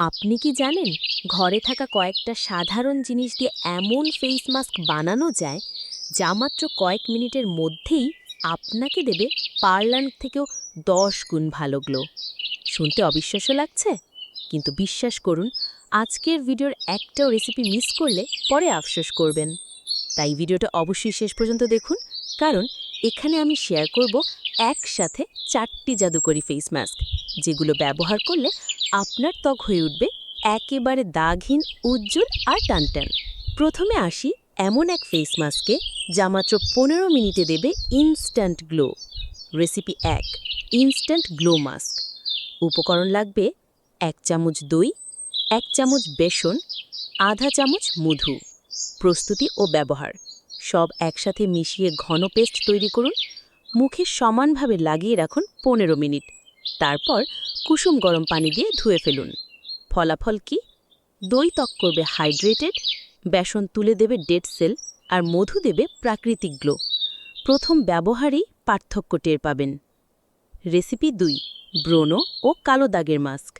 আপনি কি জানেন, ঘরে থাকা কয়েকটা সাধারণ জিনিস দিয়ে এমন ফেস মাস্ক বানানো যায়, যা মাত্র কয়েক মিনিটের মধ্যেই আপনাকে দেবে পার্লার থেকেও দশ গুণ ভালো গ্লো? শুনতে অবিশ্বাস্য লাগছে? কিন্তু বিশ্বাস করুন, আজকের ভিডিওর একটাও রেসিপি মিস করলে পরে আফসোস করবেন। তাই ভিডিওটা অবশ্যই শেষ পর্যন্ত দেখুন, কারণ এখানে আমি শেয়ার করব একসাথে চারটি জাদুকরি ফেস মাস্ক যেগুলো ব্যবহার করলে আপনার ত্বক হয়ে উঠবে একেবারে দাগহীন, উজ্জ্বল আর টানটান। প্রথমে আসি এমন এক ফেস মাস্কে যা মাত্র পনেরো মিনিটে দেবে ইনস্ট্যান্ট গ্লো রেসিপি এক ইনস্ট্যান্ট গ্লো মাস্ক উপকরণ লাগবে এক চামচ দই, এক চামচ বেসন, আধা চামচ মধু। প্রস্তুতি ও ব্যবহার। সব একসাথে মিশিয়ে ঘন পেস্ট তৈরি করুন। মুখে সমানভাবে লাগিয়ে রাখুন পনেরো মিনিট। তারপর কুসুম গরম পানি দিয়ে ধুয়ে ফেলুন। ফলাফল কি? দই ত্বক করবে হাইড্রেটেড, বেসন তুলে দেবে ডেড সেল, আর মধু দেবে প্রাকৃতিক গ্লো। প্রথম ব্যবহারেই পার্থক্য টের পাবেন। রেসিপি দুই ব্রণ ও কালো দাগের মাস্ক।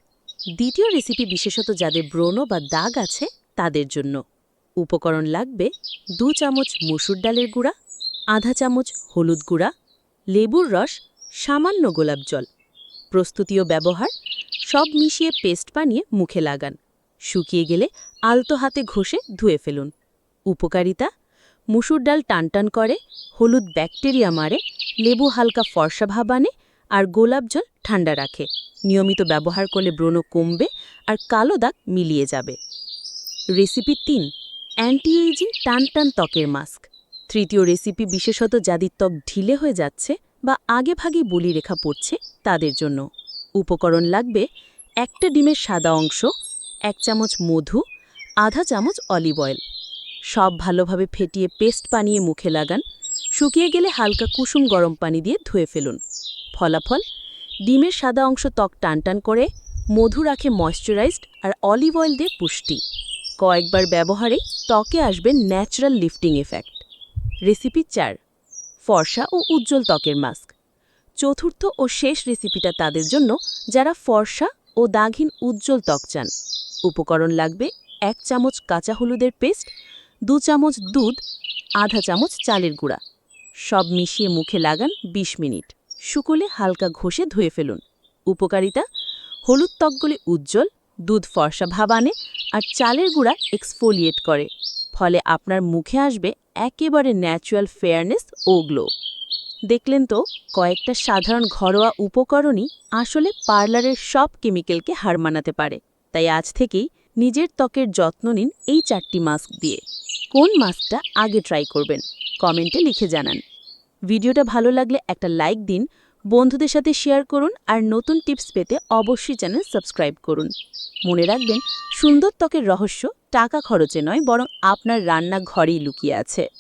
দ্বিতীয় রেসিপি বিশেষত যাদের ব্রণ বা দাগ আছে, তাদের জন্য। উপকরণ লাগবে দু চামচ মুসুর ডালের গুঁড়া, আধা চামচ হলুদ গুঁড়া, লেবুর রস, সামান্য গোলাপ জল। প্রস্তুতি ও ব্যবহার, সব মিশিয়ে পেস্ট বানিয়ে মুখে লাগান। শুকিয়ে গেলে আলতো হাতে ঘষে ধুয়ে ফেলুন। উপকারিতা, মুসুর ডাল টানটান করে, হলুদ ব্যাকটেরিয়া মারে, লেবু হালকা ফর্সা ভাব আনে আর গোলাপ জল ঠান্ডা রাখে। নিয়মিত ব্যবহার করলে ব্রণ কমবে আর কালো দাগ মিলিয়ে যাবে। রেসিপি তিন অ্যান্টি এইজিং টান টান ত্বকের মাস্ক। তৃতীয় রেসিপি বিশেষত যাদের ত্বক ঢিলে হয়ে যাচ্ছে বা আগেভাগে বলি রেখা পড়ছে তাদের জন্য। উপকরণ লাগবে একটা ডিমের সাদা অংশ, এক চামচ মধু, আধা চামচ অলিভ অয়েল। সব ভালোভাবে ফেটিয়ে পেস্ট বানিয়ে মুখে লাগান। শুকিয়ে গেলে হালকা কুসুম গরম পানি দিয়ে ধুয়ে ফেলুন। ফলাফল, ডিমের সাদা অংশ ত্বক টানটান করে, মধু রাখে ময়শ্চারাইজড আর অলিভ অয়েল দিয়ে পুষ্টি। কয়েকবার ব্যবহারে ত্বকে আসবে ন্যাচারাল লিফটিং এফেক্ট রেসিপি চার। ফর্সা ও উজ্জ্বল ত্বকের মাস্ক। চতুর্থ ও শেষ রেসিপিটা তাদের জন্য যারা ফর্সা ও দাগহীন উজ্জ্বল ত্বক চান। উপকরণ লাগবে এক চামচ কাঁচা হলুদের পেস্ট, দু চামচ দুধ, আধা চামচ চালের গুঁড়া। সব মিশিয়ে মুখে লাগান ২০ মিনিট। শুকলে হালকা ঘষে ধুয়ে ফেলুন। উপকারিতা, হলুদ ত্বকগুলি উজ্জ্বল, দুধ ফর্সা ভাব আনে আর চালের গুঁড়া এক্সফোলিয়েট করে। ফলে আপনার মুখে আসবে একেবারে ন্যাচুরাল ফেয়ারনেস ও গ্লো দেখলেন তো, কয়েকটা সাধারণ ঘরোয়া উপকরণই আসলে পার্লারের সব কেমিক্যালকে হার মানাতে পারে। তাই আজ থেকেই নিজের ত্বকের যত্ন নিন এই চারটি মাস্ক দিয়ে। কোন মাস্কটা আগে ট্রাই করবেন? কমেন্টে লিখে জানান। ভিডিওটা ভালো লাগলে একটা লাইক দিন বন্ধুদের সাথে শেয়ার করুন আর নতুন টিপস পেতে অবশ্যই চ্যানেল সাবস্ক্রাইব করুন। মনে রাখবেন, সুন্দর ত্বকের রহস্য টাকা খরচে নয়, বরং আপনার রান্না ঘরেই লুকিয়ে আছে।